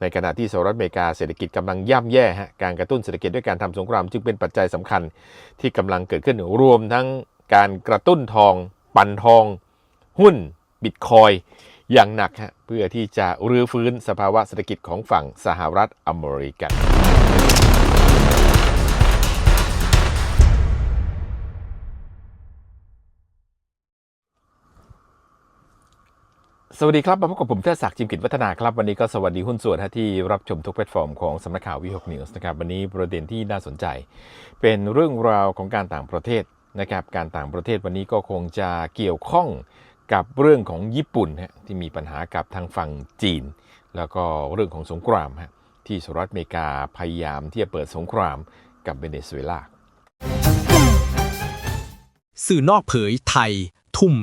ในขณะที่สหรัฐอเมริกาเศรษฐกิจกำลังย่ำแย่ฮะการกระตุ้นเศรษฐกิจด้วยการทำสงครามจึงเป็นปัจจัยสำคัญที่กำลังเกิดขึ้นรวมทั้งการกระตุ้นทอง ปันทอง หุ้น บิตคอยอย่างหนักฮะเพื่อที่จะรื้อฟื้นสภาวะเศรษฐกิจของฝั่งสหรัฐอเมริกัน สวัสดีครับ มาพบกับผมเทศศักดิ์จิมกิจวัฒนาครับ วันนี้ก็สวัสดีหุ้นส่วนที่รับชมทุกแพลตฟอร์มของสำนักข่าววิหกนิวส์นะครับวันนี้ประเด็นที่น่าสนใจ เป็นเรื่องราวของการต่างประเทศนะครับการต่างประเทศวันนี้ก็คงจะเกี่ยวข้องกับเรื่องของญี่ปุ่นฮะที่มีปัญหากับทางฝั่งจีน แล้วก็เรื่องของสงครามฮะที่สหรัฐอเมริกาพยายามที่จะเปิดสงครามกับเวเนซุเอลาสื่อนอกเผยไทย ทุ่ม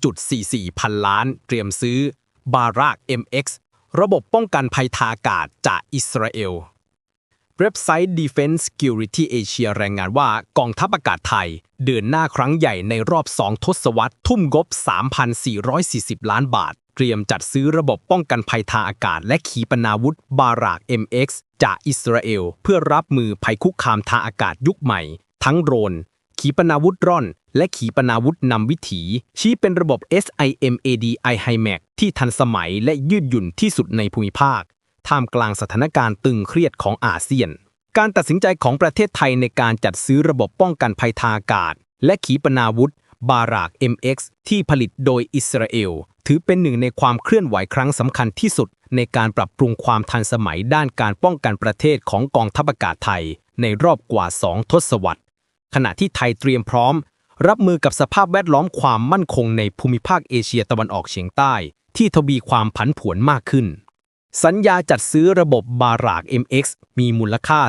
3.44 พันล้าน เตรียมซื้อบารัก MX ระบบป้องกันภัยทางอากาศจากอิสราเอล เว็บไซต์ Defense Security Asia รายงานว่ากองทัพอากาศไทย เดินหน้าครั้งใหญ่ในรอบ 2 ทศวรรษ ทุ่มงบ 3,440 ล้านบาท เตรียมจัดซื้อระบบป้องกันภัยทางอากาศ และขีปนาวุธบารัก MX จากอิสราเอล เพื่อรับมือภัยคุกคามทางอากาศยุคใหม่ ทั้งโดรน ขีปนาวุธร่อน และขีปนาวุธนำวิถี ชี้เป็นระบบ SIMAD i HIMAC ที่ทันสมัยและยืดหยุ่นที่สุดในภูมิภาค ท่ามกลางสถานการณ์ตึงเครียดของอาเซียน การตัดสินใจของประเทศไทยในการจัดซื้อระบบป้องกันภัยทางอากาศ และขีปนาวุธบารัก MX ที่ผลิตโดยอิสราเอล ถือเป็นหนึ่งในความเคลื่อนไหวครั้งสำคัญที่สุด ในการปรับปรุงความทันสมัยด้านการป้องกันประเทศของกองทัพอากาศไทย ในรอบกว่า 2 ทศวรรษ ขณะที่ไทยเตรียมพร้อม รับมือกับสภาพแวดล้อมความมั่นคงในภูมิภาคเอเชียตะวันออกเฉียงใต้ ที่ทวีความผันผวนมากขึ้น สัญญาจัดซื้อระบบบารัก MX มีมูลค่า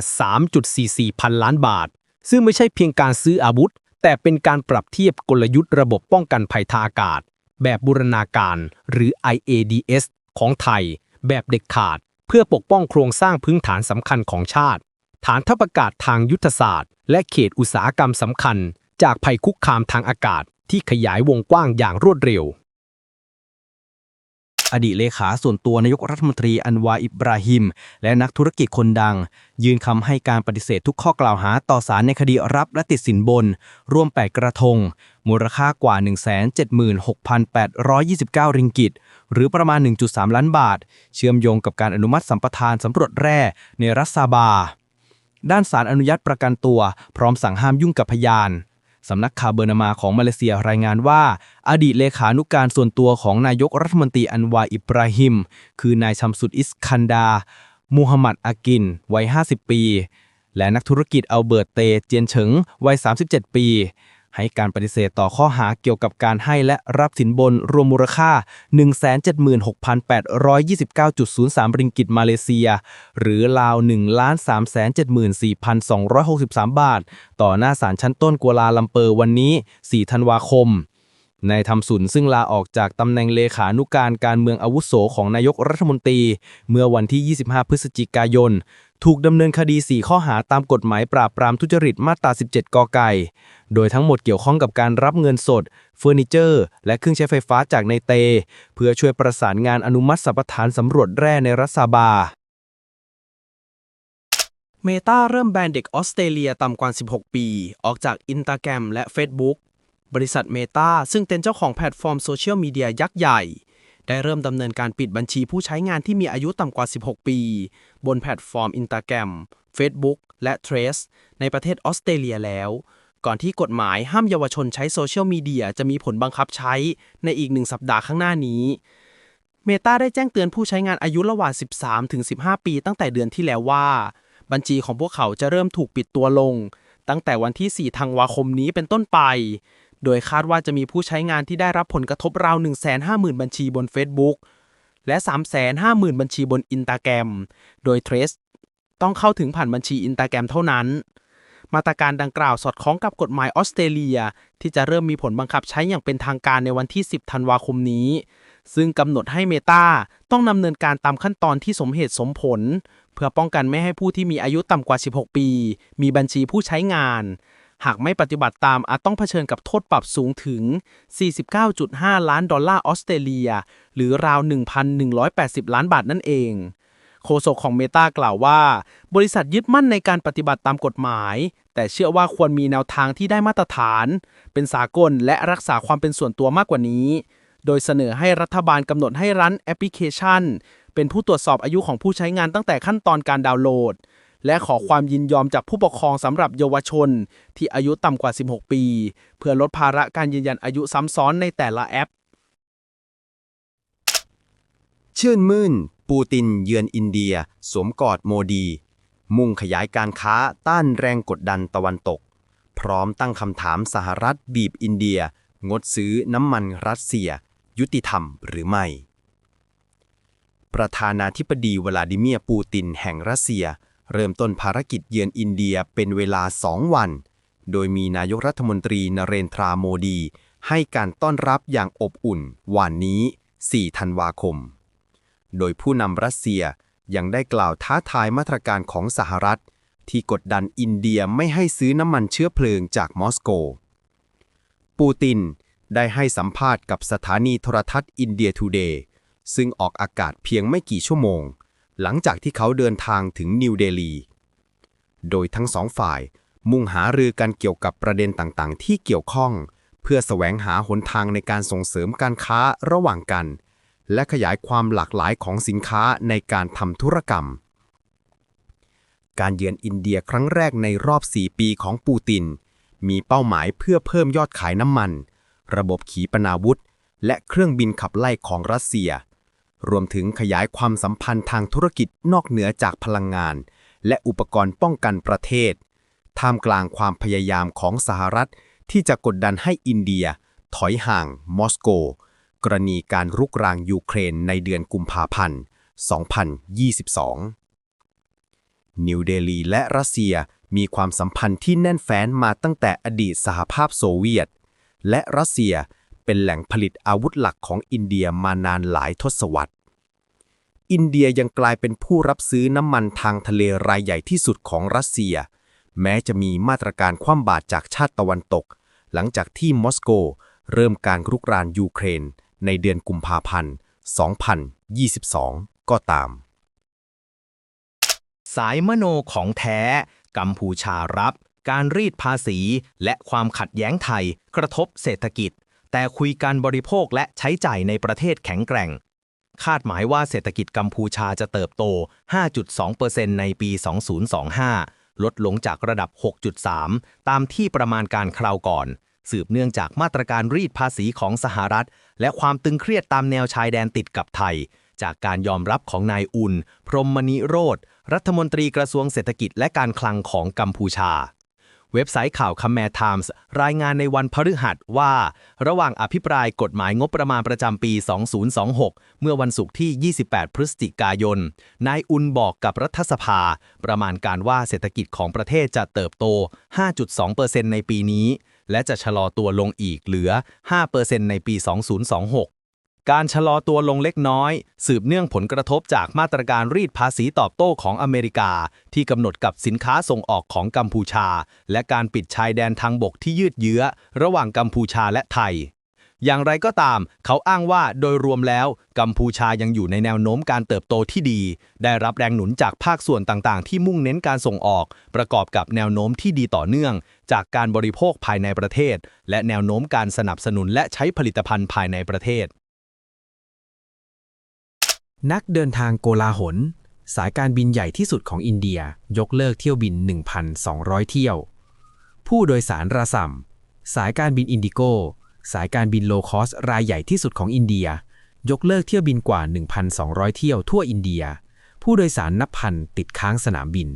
3.44 พันล้านบาท ซึ่งไม่ใช่เพียงการซื้ออาวุธ แต่เป็นการปรับเทียบกลยุทธ์ระบบป้องกันภัยทางอากาศ แบบบูรณาการหรือ IADS ของไทย แบบเด็ดขาด เพื่อปกป้องโครงสร้างพื้นฐานสำคัญของชาติ ฐานทัพอากาศทางยุทธศาสตร์ และเขตอุตสาหกรรมสำคัญ จากภัยคุกคามทางอากาศที่ขยายวงกว้างอย่างรวดเร็ว อดีตเลขาส่วนตัวนายกรัฐมนตรีอันวาอิบราฮิม และนักธุรกิจคนดัง ยืนคำให้การปฏิเสธทุกข้อกล่าวหาต่อสารในคดีรับและติดสินบน รวม 8 กระทง มูลค่ากว่า 176,829 ริงกิตหรือประมาณ 1.3 ล้านบาท เชื่อมโยงกับการอนุมัติสัมปทานสำรวจแร่ในรัสซาบา ด้านสารอนุญาตประกันตัว พร้อมสั่งห้ามยุ่งกับพยานสำนักข่าวเบอร์นามาของมาเลเซียรายงานว่า อดีตเลขานุกการส่วนตัวของนายกรัฐมนตรีอันวาอิบราฮิม คือนายชัมสุดอิสคันดา มูฮัมหมัดอากิน วัย 50 ปี และนักธุรกิจอัลเบิร์ตเต เจียนเฉิง วัย 37 ปี ให้การปฏิเสธต่อข้อหาเกี่ยวกับการให้และรับสินบนรวมมูลค่า 176,829.03ริงกิตมาเลเซีย หรือราว 1,374,263 บาท ต่อหน้าศาลชั้นต้นกัวลาลัมเปอร์วันนี้ 4 ธันวาคม นายทำสุนซึ่งลาออกจากตำแหน่งเลขานุการการเมืองอาวุโสของนายกรัฐมนตรี เมื่อวันที่ 25 พฤศจิกายน ถูกดำเนินคดี 4 ข้อหาตามกฎหมายปราบปรามทุจริตมาตรา 17 กไก่ โดยทั้งหมดเกี่ยวข้องกับการรับเงินสด เฟอร์นิเจอร์ และเครื่องใช้ไฟฟ้าจากในเต เพื่อช่วยประสานงานอนุมัติสัมปทานสำรวจแร่ในรัสซาบาเมตาเริ่มแบนเด็กออสเตรเลียต่ำกว่า 16 ปี ออกจากอิน a g แกรมและ Facebook บริษัทเมตาซึ่งเป็นเจ้าของแพลตฟอร์มโซเชียลมีเดียยักษ์ใหญ่ ได้เริ่มดำเนินการปิดบัญชีผู้ใช้งานที่มีอายุต่ำกว่า 16 ปี บนแพลตฟอร์ม Instagram Facebook และ Trace ในประเทศออสเตรเลียแล้ว ก่อนที่กฎหมายห้ามเยาวชนใช้โซเชียลมีเดียจะมีผลบังคับใช้ในอีกหนึ่งสัปดาห์ข้างหน้านี้เมตาได้แจ้งเตือนผู้ใช้งานอายุระหว่าง 13 ถึง 15 ปีตั้งแต่เดือนที่แล้วว่า บัญชีของพวกเขาจะเริ่มถูกปิดตัวลง ตั้งแต่วันที่ 4 ธันวาคมนี้เป็นต้นไป โดยคาดว่าจะมีผู้ใช้งานที่ได้รับผลกระทบราว 150,000 บัญชีบน Facebook และ 350,000 บัญชีบน Instagram โดย Trace ต้องเข้าถึงผ่านบัญชี Instagram เท่านั้น มาตรการดังกล่าวสอดคล้องกับกฎหมายออสเตรเลีย ที่จะเริ่มมีผลบังคับใช้อย่างเป็นทางการในวันที่ 10 ธันวาคมนี้ ซึ่งกำหนดให้เมตาต้องดำเนินการตามขั้นตอนที่สมเหตุสมผล เพื่อป้องกันไม่ให้ผู้ที่มีอายุต่ำกว่า 16 ปี มีบัญชีผู้ใช้งาน หากไม่ปฏิบัติตามอาจต้องเผชิญกับโทษปรับสูงถึง 49.5 ล้านดอลลาร์ออสเตรเลีย หรือราว 1,180 ล้านบาทนั่นเองโฆษกของเมตากล่าวว่า บริษัทยึดมั่นในการปฏิบัติตามกฎหมาย แต่เชื่อว่าควรมีแนวทางที่ได้มาตรฐาน เป็นสากลและรักษาความเป็นส่วนตัวมากกว่านี้ โดยเสนอให้รัฐบาลกำหนดให้ร้านแอปพลิเคชัน เป็นผู้ตรวจสอบอายุของผู้ใช้งานตั้งแต่ขั้นตอนการดาวน์โหลด และขอความยินยอมจากผู้ปกครองสำหรับเยาวชน ที่อายุต่ำกว่า 16 ปี เพื่อลดภาระการยืนยันอายุซ้ำซ้อนในแต่ละแอป ชื่นมื่น ปูตินเยือนอินเดีย สวมกอดโมดี มุ่งขยายการค้าต้านแรงกดดันตะวันตก พร้อมตั้งคำถามสหรัฐบีบอินเดีย งดซื้อน้ำมันรัสเซีย ยุติธรรมหรือไม่ประธานาธิบดีวลาดิเมียร์ปูตินแห่งรัสเซีย เริ่มต้นภารกิจเยือนอินเดียเป็นเวลาสองวัน โดยมีนายกรัฐมนตรีนเรนทราโมดี ให้การต้อนรับอย่างอบอุ่น วันนี้ 4 ธันวาคม โดยผู้นำรัสเซียยังได้กล่าวท้าทายมาตรการของสหรัฐ ที่กดดันอินเดียไม่ให้ซื้อน้ำมันเชื้อเพลิงจากมอสโก ปูตินได้ให้สัมภาษณ์กับสถานีโทรทัศน์อินเดียทูเดย์ซึ่งออกอากาศเพียงไม่กี่ชั่วโมง หลังจากที่เขาเดินทางถึงนิวเดลี โดยทั้งสองฝ่ายมุ่งหารือกันเกี่ยวกับประเด็นต่างๆ ที่เกี่ยวข้อง เพื่อแสวงหาหนทางในการส่งเสริมการค้าระหว่างกัน และขยายความหลากหลายของสินค้าในการทำธุรกรรม การเยือนอินเดียครั้งแรกในรอบ 4 ปีของปูติน มีเป้าหมายเพื่อเพิ่มยอดขายน้ำมัน ระบบขีปนาวุธ และเครื่องบินขับไล่ของรัสเซีย รวมถึงขยายความสัมพันธ์ทางธุรกิจนอกเหนือจากพลังงาน และอุปกรณ์ป้องกันประเทศ ท่ามกลางความพยายามของสหรัฐ ที่จะกดดันให้อินเดีย ถอยห่าง มอสโก กรณีการรุกรานยูเครนในเดือนกุมภาพันธ์ 2022 นิวเดลีและรัสเซียมีความสัมพันธ์ที่แน่นแฟ้นมาตั้งแต่อดีตสหภาพโซเวียต และรัสเซีย เป็นแหล่งผลิตอาวุธหลักของอินเดียมานานหลายทศวรรษ อินเดียยังกลายเป็นผู้รับซื้อน้ำมันทางทะเลรายใหญ่ที่สุดของรัสเซีย แม้จะมีมาตรการคว่ำบาตรจากชาติตะวันตก หลังจากที่มอสโก เริ่มการรุกรานยูเครน ในเดือนกุมภาพันธ์ 2022 ก็ตาม สายมโนของแท้ กัมพูชารับการรีดภาษีและความขัดแย้งไทยกระทบเศรษฐกิจ แต่คุยการบริโภคและใช้จ่ายในประเทศแข็งแกร่ง คาดหมายว่าเศรษฐกิจกัมพูชาจะเติบโต 5.2%ในปี 2025 ลดลงจากระดับ 6.3 ตามที่ประมาณการคราวก่อน สืบเนื่องจากมาตรการรีดภาษีของสหรัฐ และความตึงเครียดตามแนวชายแดนติดกับไทย จากการยอมรับของนายอุ่นพรหมนิโรธรัฐมนตรีกระทรวงเศรษฐกิจและการคลังของกัมพูชา เว็บไซต์ข่าวคัมแมร์ไทมส์รายงานในวันพฤหัสว่า ระหว่างอภิปรายกฎหมายงบประมาณประจำปี 2026 เมื่อวันศุกร์ที่ 28 พฤศจิกายน นายอุนบอกกับรัฐสภา ประมาณการว่าเศรษฐกิจของประเทศจะเติบโต 5.2%ในปีนี้ และจะชะลอตัวลงอีกเหลือ 5%ในปี 2026 การชะลอตัวลงเล็กน้อย สืบเนื่องผลกระทบจากมาตรการรีดภาษีตอบโต้ของอเมริกา ที่กำหนดกับสินค้าส่งออกของกัมพูชา และการปิดชายแดนทางบกที่ยืดเยื้อ ระหว่างกัมพูชาและไทย อย่างไรก็ตาม เขาอ้างว่าโดยรวมแล้ว กัมพูชายังอยู่ในแนวโน้มการเติบโตที่ดี ได้รับแรงหนุนจากภาคส่วนต่างๆ ที่มุ่งเน้นการส่งออก ประกอบกับแนวโน้มที่ดีต่อเนื่อง จากการบริโภคภายในประเทศ และแนวโน้มการสนับสนุนและใช้ผลิตภัณฑ์ภายในประเทศ นักเดินทางโกลาหล สายการบินใหญ่ที่สุดของอินเดียยกเลิกเที่ยวบิน 1,200 เที่ยว ผู้โดยสารระส่ำสายการบินอินดิโก สายการบินโลคอสรายใหญ่ที่สุดของอินเดีย ยกเลิกเที่ยวบินกว่า 1,200 เที่ยวทั่วอินเดีย ผู้โดยสารนับพันติดค้างสนามบิน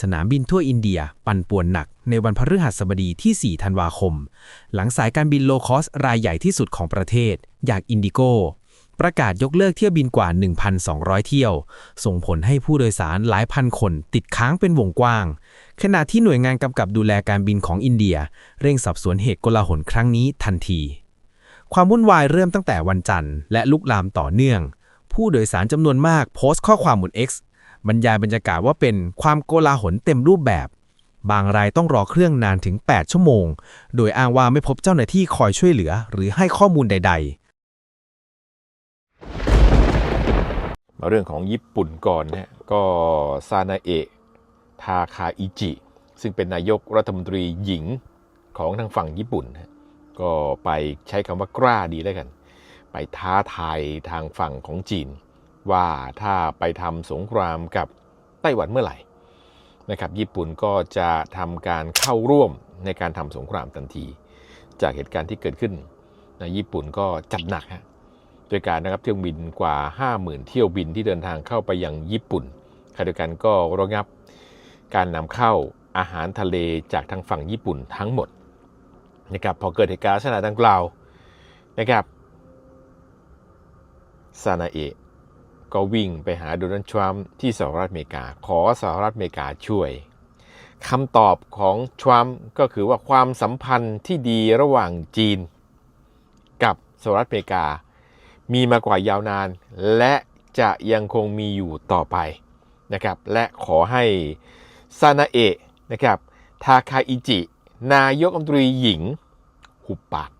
สนามบินทั่วอินเดียปั่นป่วนหนักในวันพฤหัสบดีที่ 4 ธันวาคม หลังสายการบินโลคอสรายใหญ่ที่สุดของประเทศ อย่างอินดิโก ประกาศยกเลิกเที่ยวบินกว่า 1,200 เที่ยว ส่งผลให้ผู้โดยสารหลายพันคนติดค้างเป็นวงกว้าง ขณะที่หน่วยงานกำกับดูแลการบินของอินเดีย เร่งสอบสวนเหตุโกลาหลครั้งนี้ทันที ความวุ่นวายเริ่มตั้งแต่วันจันทร์และลุกลามต่อเนื่อง ผู้โดยสารจำนวนมากโพสต์ข้อความบน X บรรยายบรรยากาศว่าเป็นความโกลาหลเต็มรูปแบบ บางรายต้องรอเครื่องนานถึง 8 ชั่วโมง โดยอ้างว่าไม่พบเจ้าหน้าที่คอยช่วยเหลือ หรือให้ข้อมูลใด ๆ มา เรื่องของญี่ปุ่นก่อนนะก็ซานาเอะทาคาอิจิ ซึ่งเป็นนายกรัฐมนตรีหญิงของทางฝั่งญี่ปุ่นนะก็ไปใช้คำว่ากล้าดีแล้วกัน ไปท้าทายทางฝั่งของจีน ว่าถ้าไปทำสงครามกับไต้หวันเมื่อไหร่นะครับญี่ปุ่นก็จะทำการเข้าร่วมในการทำสงครามทันที จากเหตุการณ์ที่เกิดขึ้นนะญี่ปุ่นก็จัดหนักฮะ โดยการนะครับเที่ยวบินกว่า 50,000 เที่ยวบินที่เดินทางเข้าไปยังญี่ปุ่นขณะเดียวกันก็ระงับการนำเข้าอาหารทะเลจากทางฝั่งญี่ปุ่นทั้งหมดนะครับพอเกิดเหตุการณ์ลักษณะดังกล่าวนะครับซานาเอะก็วิ่งไปหาโดนัลด์ทรัมป์ที่สหรัฐอเมริกา ขอสหรัฐอเมริกาช่วยคำตอบของทรัมป์ก็คือว่าความสัมพันธ์ที่ดีระหว่างจีน กับสหรัฐอเมริกา มีมากว่ายาวนาน และจะยังคงมีอยู่ต่อไปนะครับและขอให้ซานาเอะนะครับทาคาอิจิ นายกรัฐมนตรีหญิงหุบปาก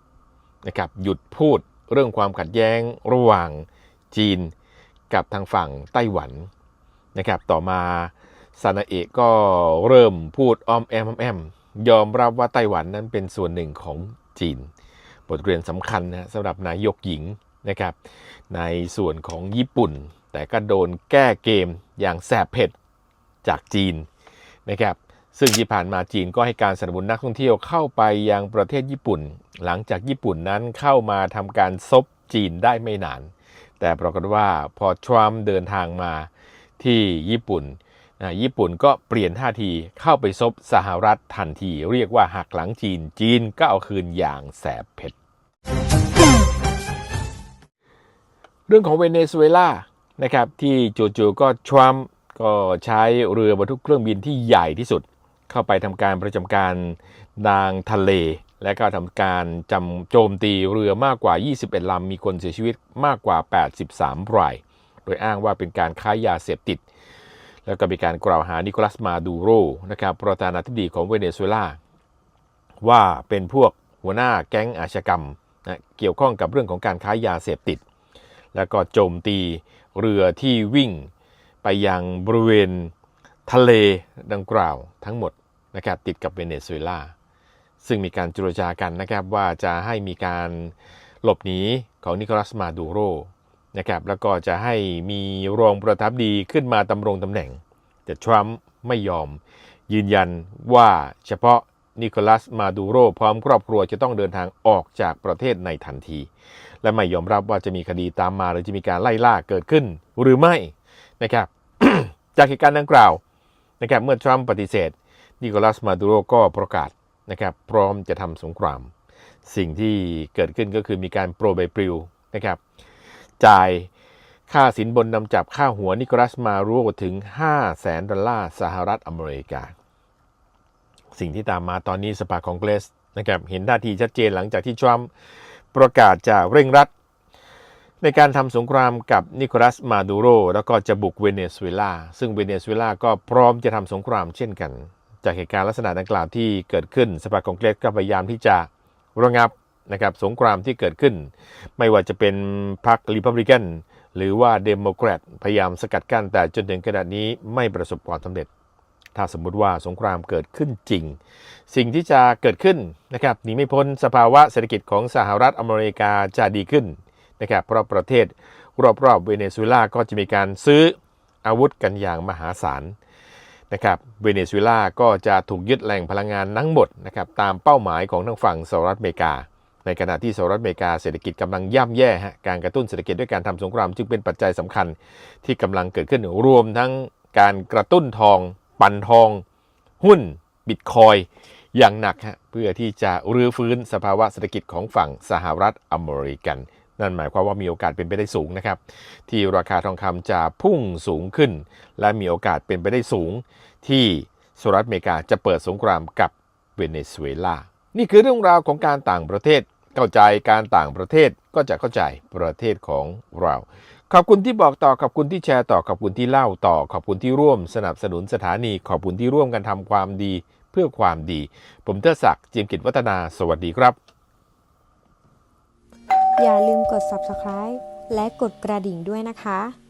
นะครับหยุดพูดเรื่องความขัดแย้งระหว่างจีนกับทางฝั่งไต้หวันนะครับต่อมาซานาเอะก็เริ่มพูดอ้อมแอมอ้อมแอมยอมรับว่าไต้หวันนั้นเป็นส่วนหนึ่งของจีน บทเรียนสำคัญนะสำหรับนายกหญิง นะครับในส่วนของญี่ปุ่น แต่ก็โดนแก้เกมอย่างแสบเผ็ดจากจีนนะครับซึ่งที่ผ่านมาจีนก็ให้การสนับสนุนนักท่องเที่ยวเข้าไปยังประเทศญี่ปุ่น หลังจากญี่ปุ่นนั้นเข้ามาทำการซบจีนได้ไม่นาน แต่ปรากฏว่าพอทรัมป์เดินทางมาที่ญี่ปุ่นญี่ปุ่นก็เปลี่ยนท่าทีเข้าไปซบสหรัฐทันที เรียกว่าหักหลังจีนจีนก็เอาคืนอย่างแสบเผ็ด เรื่องของเวเนซุเอลานะครับที่จู่ๆก็ทรัมป์ก็ใช้เรือบรรทุกเครื่องบินที่ใหญ่ที่สุด เข้าไปทำการประจำการนางทะเล และก็ทำการจำโจมตีเรือมากกว่า 21 ลำ มีคนเสียชีวิตมากกว่า 83 ราย โดยอ้างว่าเป็นการค้ายาเสพติด แล้วก็มีการกล่าวหานิโคลัสมาดูโรนะครับประธานาธิบดีของเวเนซุเอลาว่าเป็นพวกหัวหน้าแก๊งอาชญากรรมนะเกี่ยวข้องกับเรื่องของการค้ายาเสพติด แล้วก็โจมตีเรือที่วิ่งไปยังบริเวณทะเลดังกล่าวทั้งหมดนะครับติดกับเวเนซุเอลา ซึ่งมีการเจรจากันนะครับว่าจะให้มีการหลบหนีของนิโคลัสมาดูโรนะครับแล้วก็จะให้มีรองประทับดีขึ้นมาดำรงตำแหน่ง แต่ทรัมป์ไม่ยอมยืนยันว่าเฉพาะนิโคลัสมาดูโรพร้อมครอบครัวจะต้องเดินทางออกจากประเทศในทันที และไม่ยอมรับว่าจะมีคดีตามมาหรือจะมีการไล่ล่าเกิดขึ้นหรือไม่นะครับจากเหตุการณ์ดังกล่าวนะครับเมื่อทรัมป์ปฏิเสธนิโคลัสมาดูโรก็ประกาศนะครับพร้อมจะทำสงคราม สิ่งที่เกิดขึ้นก็คือมีการโปรใบปลิวนะครับจ่ายค่าสินบนนำจับค่าหัวนิโคลัสมาดูโรถึง 5 0 0แสนดอลลาร์สหรัฐอเมริกา สิ่งที่ตามมาตอนนี้สภาคองเกรสนะครับเห็นท่าทีชัดเจนหลังจากที่ทรัมป์ ประกาศจะเร่งรัด ในการทำสงครามกับนิโคลัสมาดูโร แล้วก็จะบุกเวเนซุเอลา ซึ่งเวเนซุเอลาก็พร้อมจะทำสงครามเช่นกัน จากเหตุการณ์ลักษณะดังกล่าวที่เกิดขึ้นสภาคองเกรสก็พยายามที่จะระงับนะครับสงครามที่เกิดขึ้น ไม่ว่าจะเป็นพรรคริพับลิกันหรือว่าเดโมแครตพยายามสกัดกั้นแต่จนถึงขณะนี้ไม่ประสบความสำเร็จ ถ้าสมมุติว่าสงครามเกิดขึ้นจริง สิ่งที่จะเกิดขึ้นนะครับหนีไม่พ้นสภาวะเศรษฐกิจของสหรัฐอเมริกาจะดีขึ้นนะครับเพราะประเทศรอบๆเวเนซุเอลาก็จะมีการซื้ออาวุธกันอย่างมหาศาลนะครับเวเนซุเอลาก็จะถูกยึดแหล่งพลังงานทั้งหมดนะครับตามเป้าหมายของทางฝั่งสหรัฐอเมริกา ในขณะที่สหรัฐอเมริกาเศรษฐกิจกำลังย่ำแย่ฮะการกระตุ้นเศรษฐกิจด้วยการทำสงครามจึงเป็นปัจจัยสำคัญที่กำลังเกิดขึ้นรวมทั้งการกระตุ้นทอง ปั่นทอง หุ้นบิตคอยอย่างหนักฮะเพื่อที่จะรื้อฟื้นสภาวะเศรษฐกิจของฝั่งสหรัฐอเมริกัน นั่นหมายความว่ามีโอกาสเป็นไปได้สูงนะครับ ที่ราคาทองคำจะพุ่งสูงขึ้น และมีโอกาสเป็นไปได้สูง ที่สหรัฐอเมริกาจะเปิดสงครามกับเวเนซุเอลา นี่คือเรื่องราวของการต่างประเทศ เข้าใจการต่างประเทศก็จะเข้าใจประเทศของเรา ขอบคุณที่บอกต่อขอบคุณที่แชร์ต่อขอบคุณที่เล่าต่อขอบคุณที่ร่วมสนับสนุนสถานี ขอบคุณที่ร่วมกันทำความดีเพื่อความดี ผมเทศศักดิ์จิมกิจวัฒนา สวัสดีครับ อย่าลืมกด subscribe และกดกระดิ่งด้วยนะคะ